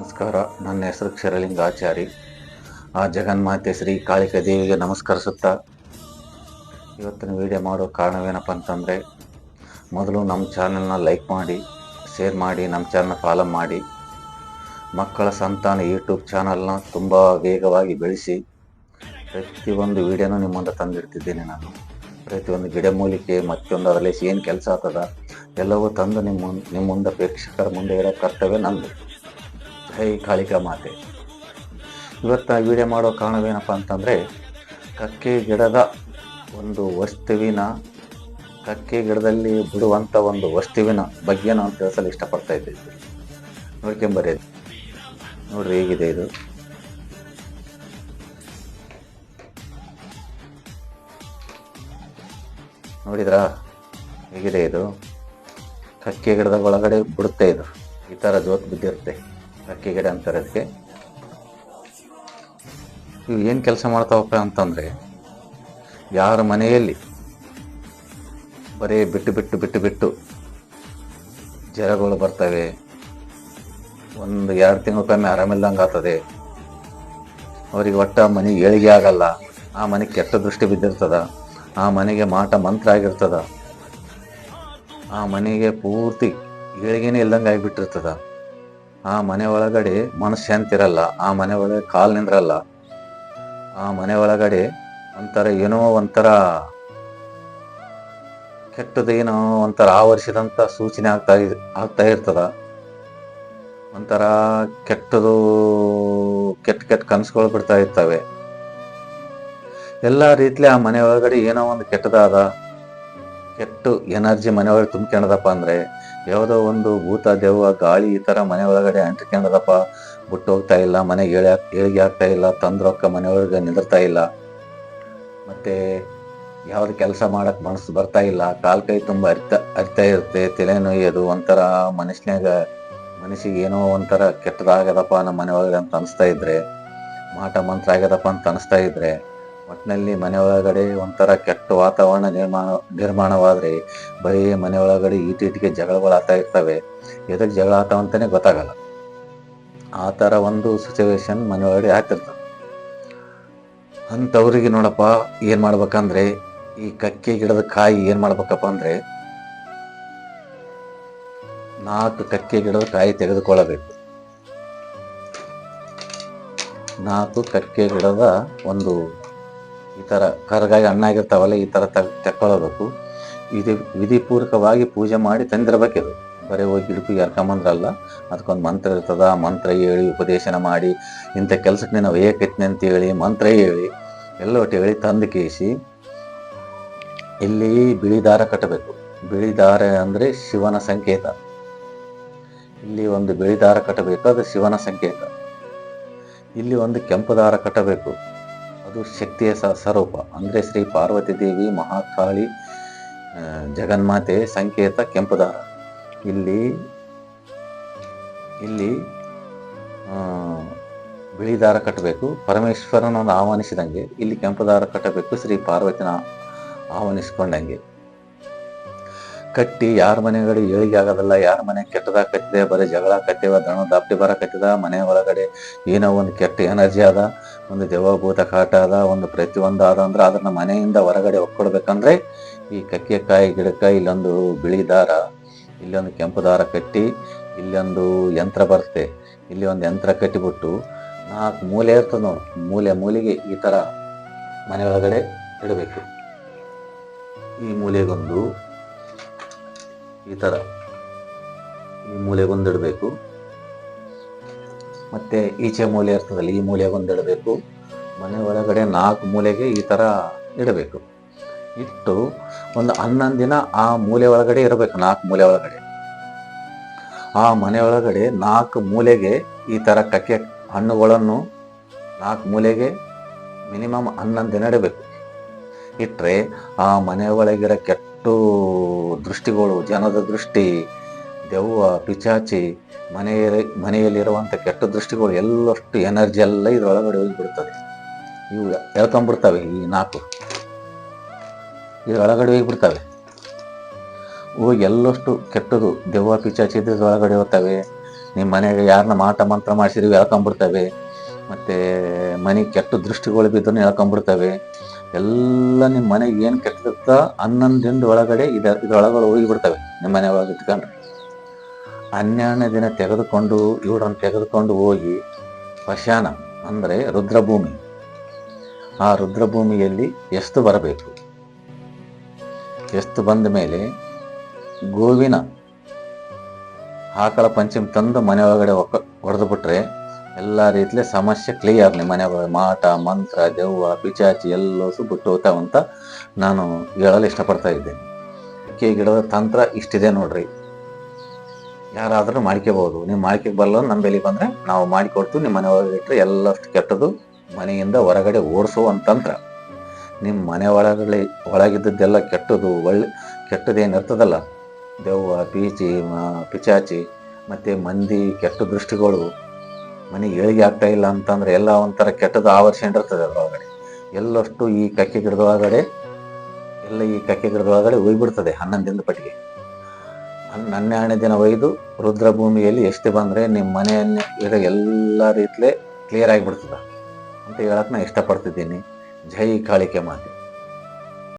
ನಮಸ್ಕಾರ. ನನ್ನ ಹೆಸರು ಕ್ಷರಲಿಂಗಾಚಾರಿ. ಆ ಜಗನ್ಮಾತೆ ಶ್ರೀ ಕಾಳಿಕ ದೇವಿಗೆ ನಮಸ್ಕರಿಸುತ್ತಾ ಇವತ್ತಿನ ವಿಡಿಯೋ ಮಾಡೋ ಕಾರಣವೇನಪ್ಪ ಅಂತಂದರೆ, ಮೊದಲು ನಮ್ಮ ಚಾನಲ್ನ ಲೈಕ್ ಮಾಡಿ ಶೇರ್ ಮಾಡಿ, ನಮ್ಮ ಚಾನಲ್ನ ಫಾಲೋ ಮಾಡಿ, ಮಕ್ಕಳ ಸಂತಾನ ಯೂಟ್ಯೂಬ್ ಚಾನಲ್ನ ತುಂಬ ವೇಗವಾಗಿ ಬೆಳೆಸಿ, ಪ್ರತಿಯೊಂದು ವಿಡಿಯೋನೂ ನಿಮ್ಮ ಮುಂದೆ ತಂದಿಡ್ತಿದ್ದೀನಿ ನಾನು. ಪ್ರತಿಯೊಂದು ಗಿಡಮೂಲಿಕೆ ಮತ್ತೊಂದು ಅದರಲ್ಲಿ ಏನು ಕೆಲಸ ಆಗ್ತದ, ಎಲ್ಲವೂ ತಂದು ನಿಮ್ಮ ನಿಮ್ಮ ಮುಂದೆ ಪ್ರೇಕ್ಷಕರ ಮುಂದೆ ಇರೋ ಕರ್ತವ್ಯ ನಂದು. ಜೈ ಕಾಳಿಕ ಮಾತೆ ಇವತ್ತು ವಿಡಿಯೋ ಮಾಡೋ ಕಾರಣವೇನಪ್ಪ ಅಂತಂದರೆ, ಕಕ್ಕೆ ಗಿಡದ ಒಂದು ವಸ್ತುವಿನ, ಕಕ್ಕೆ ಗಿಡದಲ್ಲಿ ಬಿಡುವಂಥ ಒಂದು ವಸ್ತುವಿನ ಬಗ್ಗೆ ನಾನು ತಿಳಿಸಲು ಇಷ್ಟಪಡ್ತಾ ಇದ್ದೆ. ನೋಡ್ಕೊಂಬರಿ ನೋಡ್ರಿ ಹೇಗಿದೆ ಇದು. ನೋಡಿದ್ರಾ? ಹೇಗಿದೆ ಇದು? ಕಕ್ಕೆ ಗಿಡದ ಒಳಗಡೆ ಬಿಡುತ್ತೆ ಇದು. ಈ ಥರ ಜೋತ್ ಬಿದ್ದಿರುತ್ತೆ. ಕಕ್ಕೆ ಗಿಡ ಅಂತಾರೆ ಅದಕ್ಕೆ. ಇವು ಏನು ಕೆಲಸ ಮಾಡ್ತಾವಪ್ಪ ಅಂತಂದರೆ ಯಾರ ಮನೆಯಲ್ಲಿ ಬರೀ ಬಿಟ್ಟು ಬಿಟ್ಟು ಬಿಟ್ಟು ಬಿಟ್ಟು ಜ್ವರಗಳು ಬರ್ತವೆ, ಒಂದು ಎರಡು ತಿಂಗಳಕ್ಕೊಮ್ಮೆ ಆರಾಮಿಲ್ದಂಗೆ ಆಗ್ತದೆ. ಅವರಿಗೆ ಒಟ್ಟ ಮನೆಗೆ ಏಳಿಗೆ ಆಗಲ್ಲ, ಆ ಮನೆಗೆ ಕೆಟ್ಟ ದೃಷ್ಟಿ ಬಿದ್ದಿರ್ತದ, ಆ ಮನೆಗೆ ಮಾಟ ಮಂತ್ರ ಆಗಿರ್ತದ, ಆ ಮನೆಗೆ ಪೂರ್ತಿ ಏಳಿಗೆನೇ ಇಲ್ದಂಗೆ ಆಗಿಬಿಟ್ಟಿರ್ತದ. ಆ ಮನೆ ಒಳಗಡೆ ಮನಶಾಂತಿ ಇರಲ್ಲ ಆ ಮನೆ ಒಳಗೆ ಕಾಲು ನಿಂದ್ರಲ್ಲ, ಆ ಮನೆ ಒಳಗಡೆ ಒಂಥರ ಏನೋ ಒಂಥರ ಕೆಟ್ಟದೇನೋ ಒಂಥರ ಆವರಿಸಿದಂಥ ಸೂಚನೆ ಆಗ್ತಾ ಆಗ್ತಾ ಇರ್ತದ. ಒಂಥರ ಕೆಟ್ಟದು ಕೆಟ್ಟ ಕೆಟ್ಟ ಕನಸುಗಳು ಬಿಡ್ತಾ ಇರ್ತವೆ. ಎಲ್ಲ ರೀತಿಲಿ ಆ ಮನೆ ಒಳಗಡೆ ಏನೋ ಒಂದು ಕೆಟ್ಟದಾದ, ಕೆಟ್ಟು ಎನರ್ಜಿ ಮನೆ ಒಳಗೆ ತುಂಬ್ಕೊಂಡದಪ್ಪ ಅಂದ್ರೆ ಯಾವುದೋ ಒಂದು ಭೂತ, ದೆವ್ವ, ಗಾಳಿ ಈ ಥರ ಮನೆ ಒಳಗಡೆ ಅಂಟ್ಕೊಂಡದಪ್ಪ ಬಿಟ್ಟು ಹೋಗ್ತಾ ಇಲ್ಲ, ಮನೆಗೆ ಹೇಳಿ ಏಳಿಗೆ ಆಗ್ತಾ ಇಲ್ಲ, ತಂದ್ರೊಕ್ಕ ಮನೆ ಒಳಗೆ ನಿಂದಿರ್ತಾ ಇಲ್ಲ. ಮತ್ತೆ ಯಾವ್ದು ಕೆಲಸ ಮಾಡಕ್ಕೆ ಮನಸ್ಸು ಬರ್ತಾ ಇಲ್ಲ, ಕಾಲ್ ಕೈ ತುಂಬ ಅರಿತ, ಅರಿತಾ ಇರುತ್ತೆ, ತಲೆ ನೋಯ್ಯೋದು ಒಂಥರ ಮನುಷ್ಯನಾಗ ಮನಸ್ಸಿಗೆ ಏನೋ ಒಂಥರ ಕೆಟ್ಟದಾಗದಪ್ಪ ನಮ್ಮ ಮನೆ ಒಳಗಡೆ ಅಂತ ಅನಿಸ್ತಾ ಇದ್ರೆ, ಮಾಟ ಮಂತ್ರ ಆಗ್ಯದಪ್ಪ ಅಂತ ಅನಿಸ್ತಾ ಇದ್ರೆ ಒಟ್ಟಿನಲ್ಲಿ ಮನೆ ಒಳಗಡೆ ಒಂಥರ ಕೆಟ್ಟ ವಾತಾವರಣ ನಿರ್ಮಾಣ, ನಿರ್ಮಾಣವಾದ್ರೆ ಬರೀ ಮನೆ ಒಳಗಡೆ ಈಟಿಟಿಗೆ ಜಗಳಗಳು ಆಗ್ತಾ ಇರ್ತವೆ. ಎದಕ್ಕೆ ಜಗಳ ಅಂತಾನೆ ಗೊತ್ತಾಗಲ್ಲ. ಆ ಥರ ಒಂದು ಸಿಚುವೇಶನ್ ಮನೆ ಒಳಗಡೆ ಆಗ್ತಿರ್ತದೆ. ಅಂಥವ್ರಿಗೆ ನೋಡಪ್ಪ, ಏನು ಮಾಡ್ಬೇಕಂದ್ರೆ, ಈ ಕಕ್ಕೆ ಗಿಡದ ಕಾಯಿ ಏನು ಮಾಡ್ಬೇಕಪ್ಪ ಅಂದ್ರೆ, ನಾಲ್ಕು ಕಕ್ಕೆ ಗಿಡದ ಕಾಯಿ ತೆಗೆದುಕೊಳ್ಳಬೇಕು. ನಾಲ್ಕು ಕಕ್ಕೆ ಗಿಡದ ಒಂದು ಈ ಥರ ಅಣ್ಣ ಆಗಿರ್ತಾವಲ್ಲ, ಈ ಥರ ತಗ್ ತಕ್ಕೊಳ್ಳಬೇಕು ವಿಧಿ, ವಿಧಿಪೂರ್ವಕವಾಗಿ ಪೂಜೆ ಮಾಡಿ ತಂದಿರ್ಬೇಕಿದು. ಬರೀ ಹೋಗಿ ಗಿಡಕ್ಕೆ ಎರ್ಕೊಂಬಂದ್ರಲ್ಲ ಅದಕ್ಕೊಂದು ಮಂತ್ರ ಇರ್ತದ, ಮಂತ್ರ ಹೇಳಿ, ಉಪದೇಶನ ಮಾಡಿ, ಇಂಥ ಕೆಲ್ಸಕ್ಕೆ ನೀನು ಏಕೈತ್ನಿ ಅಂತ ಹೇಳಿ, ಮಂತ್ರ ಹೇಳಿ, ಎಲ್ಲ ಒಟ್ಟು ಹೇಳಿ ತಂದು ಕೇಸಿ ಇಲ್ಲಿ ಬಿಳಿ ದಾರ ಕಟ್ಟಬೇಕು. ಬಿಳಿ ದಾರ ಅಂದರೆ ಶಿವನ ಸಂಕೇತ. ಇಲ್ಲಿ ಒಂದು ಬಿಳಿ ದಾರ ಕಟ್ಟಬೇಕು, ಅದು ಶಿವನ ಸಂಕೇತ. ಇಲ್ಲಿ ಒಂದು ಕೆಂಪು ದಾರ ಕಟ್ಟಬೇಕು. ಅದು ಶಕ್ತಿಯ ಸ, ಸ್ವರೂಪ. ಅಂದರೆ ಶ್ರೀ ಪಾರ್ವತಿ ದೇವಿ ಮಹಾಕಾಳಿ ಜಗನ್ಮಾತೆ, ಸಂಕೇತ ಕೆಂಪುದಾರ ಇಲ್ಲಿ ಇಲ್ಲಿ ಬಿಳಿ ದಾರ ಕಟ್ಟಬೇಕು. ಪರಮೇಶ್ವರನನ್ನು ಆಹ್ವಾನಿಸಿದಂಗೆ ಇಲ್ಲಿ ಕೆಂಪು ದಾರ ಕಟ್ಟಬೇಕು. ಶ್ರೀ ಪಾರ್ವತಿನ ಆಹ್ವಾನಿಸಿಕೊಂಡಂಗೆ. ಕಟ್ಟಿ ಯಾರ ಮನೆಗಳು ಏಳಿಗೆ ಆಗೋದಲ್ಲ, ಯಾರ ಮನೆ ಕೆಟ್ಟದಾಗ ಕಟ್ಟಿದೆ, ಬರೀ ಜಗಳ ಕಟ್ಟಿವ ದಣ ದಾಪ್ಟಿ ಬರ ಕಟ್ಟಿದ, ಮನೆ ಒಳಗಡೆ ಏನೋ ಒಂದು ಕೆಟ್ಟ ಎನರ್ಜಿ ಅದ. ಒಂದು ದೇವಭೂತ ಕಾಟ ಅದ, ಒಂದು ಪ್ರತಿಯೊಂದು ಆದ ಅಂದ್ರೆ ಅದನ್ನ ಮನೆಯಿಂದ ಹೊರಗಡೆ ಒಕ್ಕೊಡ್ಬೇಕಂದ್ರೆ ಈ ಕಕ್ಕೆಕಾಯಿ ಗಿಡಕ್ಕೆ ಇಲ್ಲೊಂದು ಬಿಳಿ ದಾರ, ಇಲ್ಲೊಂದು ಕೆಂಪು ದಾರ ಕಟ್ಟಿ, ಇಲ್ಲೊಂದು ಯಂತ್ರ ಬರುತ್ತೆ ಇಲ್ಲಿ ಒಂದು ಯಂತ್ರ ಕಟ್ಟಿಬಿಟ್ಟು ನಾಲ್ಕು ಮೂಲೆ ಇರ್ತದೆ ನೋಡಿ, ಮೂಲೆ ಮೂಲೆಗೆ ಈ ಥರ ಮನೆ ಒಳಗಡೆ ಇಡಬೇಕು. ಈ ಮೂಲೆಗೊಂದು ಈ ಥರ ಈ ಮೂಲೆಗೊಂದು ಇಡಬೇಕು. ಮತ್ತೆ ಈಚೆ ಮೂಲೆ ಇರ್ತದಲ್ಲ, ಈ ಮೂಲೆಗೊಂದು ಇಡಬೇಕು. ಮನೆ ಒಳಗಡೆ ನಾಲ್ಕು ಮೂಲೆಗೆ ಈ ಥರ ಇಡಬೇಕು. ಇಟ್ಟು ಒಂದು ಹನ್ನೊಂದು ದಿನ ಆ ಮೂಲೆ ಒಳಗಡೆ ಇರಬೇಕು, ನಾಲ್ಕು ಮೂಲೆ ಒಳಗಡೆ. ಆ ಮನೆ ಒಳಗಡೆ ನಾಲ್ಕು ಮೂಲೆಗೆ ಈ ಥರ ಕಕ್ಕೆ ಹಣ್ಣುಗಳನ್ನು ನಾಲ್ಕು ಮೂಲೆಗೆ ಮಿನಿಮಮ್ ಹನ್ನೊಂದು ದಿನ ಇಡಬೇಕು. ಇಟ್ಟರೆ ಆ ಮನೆ ಒಳಗಿರೋ ಕೆಟ್ಟು ದೃಷ್ಟಿಗಳು, ಜನದ ದೃಷ್ಟಿ ದೆವ್ವ, ಪಿಚಾಚಿ ಮನೆಯ ಮನೆಯಲ್ಲಿರುವಂಥ ಕೆಟ್ಟ ದೃಷ್ಟಿಗಳು ಎಲ್ಲಷ್ಟು ಎನರ್ಜಿ ಎಲ್ಲ ಇದ್ರೊಳಗಡೆ ಹೋಗಿಬಿಡ್ತದೆ. ಇವು ಎಳ್ಕೊಂಡ್ಬಿಡ್ತವೆ ಈ ನಾಲ್ಕು. ಇದ್ರೊಳಗಡೆ ಹೋಗಿಬಿಡ್ತವೆ. ಹೋಗಿ ಎಲ್ಲಷ್ಟು ಕೆಟ್ಟದು ದೆವ್ವ, ಪಿಚಾಚಿ ಇದ್ರೊಳಗಡೆ ಹೋಗ್ತವೆ. ನಿಮ್ಮ ಮನೆಗೆ ಯಾರನ್ನ ಮಾಟ, ಮಂತ್ರ ಮಾಡಿಸಿದ್ವಿ ಎಳ್ಕೊಂಬಿಡ್ತವೆ ಮತ್ತು ಮನೆ ಕೆಟ್ಟ ದೃಷ್ಟಿಗಳು ಬಿದ್ದು ಎಳ್ಕೊಂಬಿಡ್ತವೆ ಎಲ್ಲ ನಿಮ್ಮ ಮನೆಗೆ ಏನು ಕೆಟ್ಟಿರುತ್ತೋ ಹನ್ನೊಂದು ಒಳಗಡೆ ಇದ, ಇದ್ರೊಳಗಡೆ ಹೋಗಿಬಿಡ್ತವೆ. ನಿಮ್ಮ ಮನೆ ಒಳಗೆ ಇಟ್ಕೊಂಡ್ರೆ. ಹನ್ನೆರಡನೇ ದಿನ ತೆಗೆದುಕೊಂಡು, ಇವರನ್ನು ತೆಗೆದುಕೊಂಡು ಹೋಗಿ ಪಶಾನ ಅಂದರೆ ರುದ್ರಭೂಮಿ. ಆ ರುದ್ರಭೂಮಿಯಲ್ಲಿ ಎಷ್ಟು ಬರಬೇಕು? ಎಷ್ಟು ಬಂದ ಮೇಲೆ ಗೋವಿನ ಆಕಳ ಪಂಚಮಿ ತಂದು ಮನೆ ಒಳಗಡೆ ಹೊಡೆದು ಬಿಟ್ರೆ ಎಲ್ಲ ರೀತಿಯ ಸಮಸ್ಯೆ ಕ್ಲಿಯರ್ ನಿಮ್ಮ ಮನೆ ಒಳಗೆ ಮಾಟ, ಮಂತ್ರ ದೆವ್ವ ಪಿಚಾಚಿ ಎಲ್ಲಸು ಬಿಟ್ಟು ಹೋಗ್ತಾವಂತ ನಾನು ಹೇಳಲು ಇಷ್ಟಪಡ್ತಾ ಇದ್ದೇನೆ. ಅಕ್ಕಿ ಗಿಡದ ತಂತ್ರ ಇಷ್ಟಿದೆ ನೋಡ್ರಿ. ಯಾರಾದರೂ ಮಾಡ್ಕೋಬಹುದು ನೀವು ಮಾಡ್ಕೆ ಬರಲ್ಲ ನಮ್ಮ ಬೆಲೆ ಬಂದರೆ ನಾವು ಮಾಡಿಕೊಡ್ತೀವಿ. ನಿಮ್ಮ ಮನೆ ಒಳಗೆ ಇಟ್ಟರೆ ಎಲ್ಲಷ್ಟು ಕೆಟ್ಟದು ಮನೆಯಿಂದ ಹೊರಗಡೆ ಓಡಿಸುವಂತ ನಿಮ್ಮ ಮನೆ ಒಳಗಡೆ ಒಳಗಿದ್ದದ್ದೆಲ್ಲ ಕೆಟ್ಟದು ಒಳ್ಳೆ ಕೆಟ್ಟದೇನು ಇರ್ತದಲ್ಲ? ದೆವ್ವ, ಪೀಚಿ ಪಿಚಾಚಿ, ಮತ್ತು ಮಂದಿ, ಕೆಟ್ಟ ದೃಷ್ಟಿಗಳು. ಮನೆಗೆ ಏಳಿಗೆ ಆಗ್ತಾ ಇಲ್ಲ ಅಂತಂದ್ರೆ ಎಲ್ಲ ಒಂಥರ ಕೆಟ್ಟದ್ದು ಇರ್ತದೆ ಅದ್ರೊಳಗಡೆ. ಎಲ್ಲಷ್ಟು ಈ ಕಕ್ಕೆ ಗಿಡದೊಳಗಡೆ, ಎಲ್ಲ ಈ ಕಕ್ಕೆ ಗಿಡದೊಳಗಡೆ ಹೋಗಿಬಿಡ್ತದೆ ಹನ್ನೊಂದಿಂದ ಪಟ್ಟಿಗೆ. ಹನ್ನೆರಡನೇ ದಿನ ಒಯ್ದು ರುದ್ರಭೂಮಿಯಲ್ಲಿ ಎಷ್ಟು ಬಂದರೆ ನಿಮ್ಮ ಮನೆಯನ್ನೇ ಇರೋ ಎಲ್ಲ ರೀತಿಲೇ ಕ್ಲಿಯರ್ ಆಗಿಬಿಡ್ತದೆ ಅಂತ ಹೇಳಕ್ಕೆ ನಾನು ಇಷ್ಟಪಡ್ತಿದ್ದೀನಿ. ಜೈ ಕಾಳಿಕೆ ಮಾತೆ.